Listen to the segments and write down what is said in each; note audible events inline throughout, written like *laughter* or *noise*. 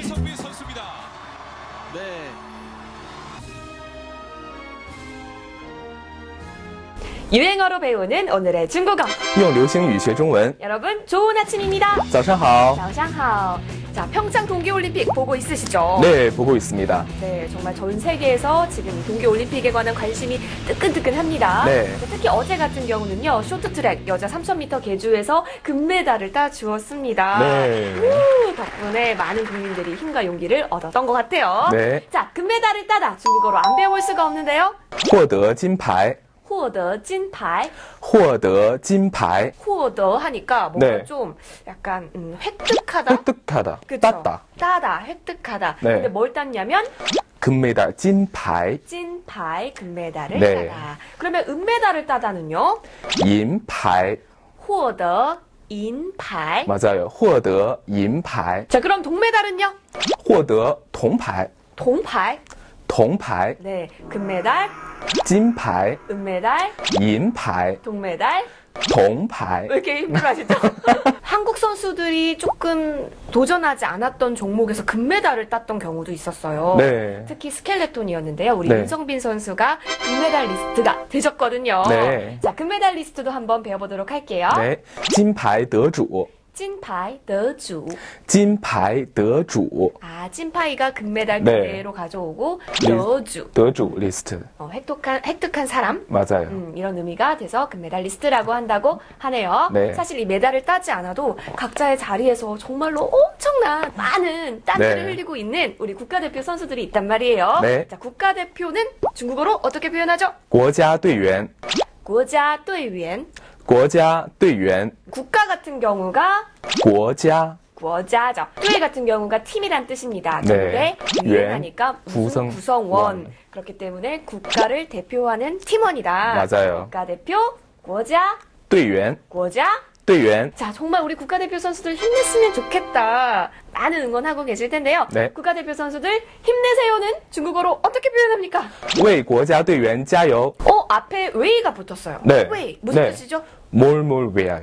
이성빈 선수입니다. 네. 유행어로 배우는 오늘의 중국어. 用流行语学中文。 여러분, 좋은 아침입니다. 早上好。 자오샹하오. 자, 평창 동계올림픽 보고 있으시죠? 네, 보고 있습니다. 네, 정말 전 세계에서 지금 동계올림픽에 관한 관심이 뜨끈뜨끈합니다. 네. 특히 어제 같은 경우는요, 쇼트트랙 여자 3000m 계주에서 금메달을 따주었습니다. 네. 우, 덕분에 많은 국민들이 힘과 용기를 얻었던 것 같아요. 네. 자, 금메달을 따다 중국어로 안 배워볼 수가 없는데요. 获得金牌， 获得金牌获得金牌， 获得하니까 뭔가 네. 좀 약간 음, 획득하다. 획득하다, 그쵸? 땄다. 따다, 획득하다. 네. 근데 뭘 땄냐면 금메달,金牌, 찐파이 금메달을 네. 따다. 그러면 은메달을 따다는요? 银牌 获得 인파이. 맞아요. 获得银牌， 자, 그럼 동메달은요? 获得铜牌， 동파이. 铜牌， 네, 금메달, 金牌， 은메달, 银牌， 동메달. 铜牌 왜 。 이렇게 힘들어하시죠? *laughs* 한국 선수들이 조금 도전하지 않았던 종목에서 금메달을 땄던 경우도 있었어요. 네. 특히 스켈레톤이었는데요. 우리 네. 윤성빈 선수가 금메달리스트가 되셨거든요. 네. 자, 금메달리스트도 한번 배워보도록 할게요. 对，金牌得主， 찐파이 더주. 金牌得主， 아, 찐파이가 금메달 네. 그대로 가져오고 리- 더주. 得主 리스트 어, 획득한, 획득한 사람. 맞아요. 음, 이런 의미가 돼서 금메달리스트라고 한다고 하네요. 네. 사실 이 메달을 따지 않아도 각자의 자리에서 정말로 엄청난 많은 땀을 네. 흘리고 있는 우리 국가대표 선수들이 있단 말이에요. 네. 자, 국가대표는 중국어로 어떻게 표현하죠? 国家队员， 국가队员. 国家队员， 국가 같은 경우가 国家 국자죠.队 같은 경우가 팀이란 뜻입니다. 네. 근데 연, 유행하니까 무슨 구성, 구성원. 원. 그렇기 때문에 국가를 대표하는 팀원이다. 맞아요. 국가대표, 국자, 队员， 국자, 队员， 자, 정말 우리 국가대표 선수들 힘냈으면 좋겠다. 많은 응원하고 계실 텐데요. 네. 국가대표 선수들 힘내세요는 중국어로 어떻게 표현합니까? 为国家队员加油！ 어, 앞에 웨이가 붙었어요. 네. 웨이. 무슨 네. 뜻이죠? 뭘 뭘 위하여？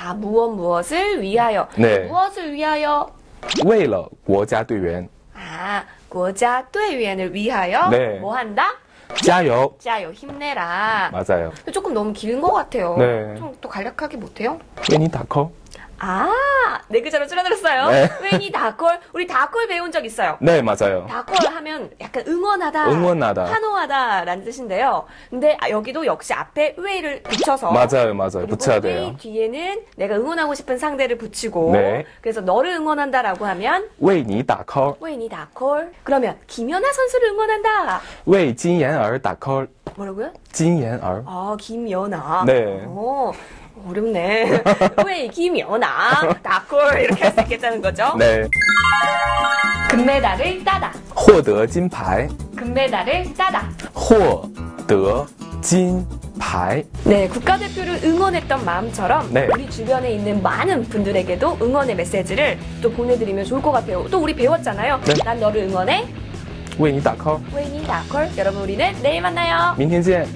아, 무엇 무엇을 위하여. 네. 무엇을 위하여? 为了国家队员 아, 국가队员을 위하여 네. 뭐 한다? 加油！ 짜요, 힘내라. 맞아요. 조금 너무 긴 것 같아요. 네. 좀 더 간략하게 못해요? 为你打 call。 아, 네 글자로 줄어들었어요. 네. 웬이 다콜? 우리 다콜 배운 적 있어요. 네, 맞아요. 다콜 하면 약간 응원하다, 응원하다, 환호하다라는 뜻인데요. 근데 아, 여기도 역시 앞에 웨이를 붙여서 맞아요, 맞아요. 붙여야 돼요. 뒤에는 내가 응원하고 싶은 상대를 붙이고 네. 그래서 너를 응원한다라고 하면 웨이니 다콜. 웨이니 다콜. 그러면 김연아 선수를 응원한다. 웨이 진옌얼 다콜. 뭐라고요? 金妍儿 아, 김연아. 네. 오, 어렵네. *laughs* 왜 김연아? 다콜 이렇게 할 수 있겠다는 거죠? 네， 금메달을 따다. 获得金牌， 금메달을 따다. 获得金牌。 네, 국가대표를 응원했던 마음처럼 네. 우리 주변에 있는 많은 분들에게도 응원의 메시지를 또 보내드리면 좋을 것 같아요. 또 우리 배웠잖아요. 네. 난 너를 응원해. 为你打 call， 웨이니 다콜. 여러분 우리는 내일 만나요. 明天见。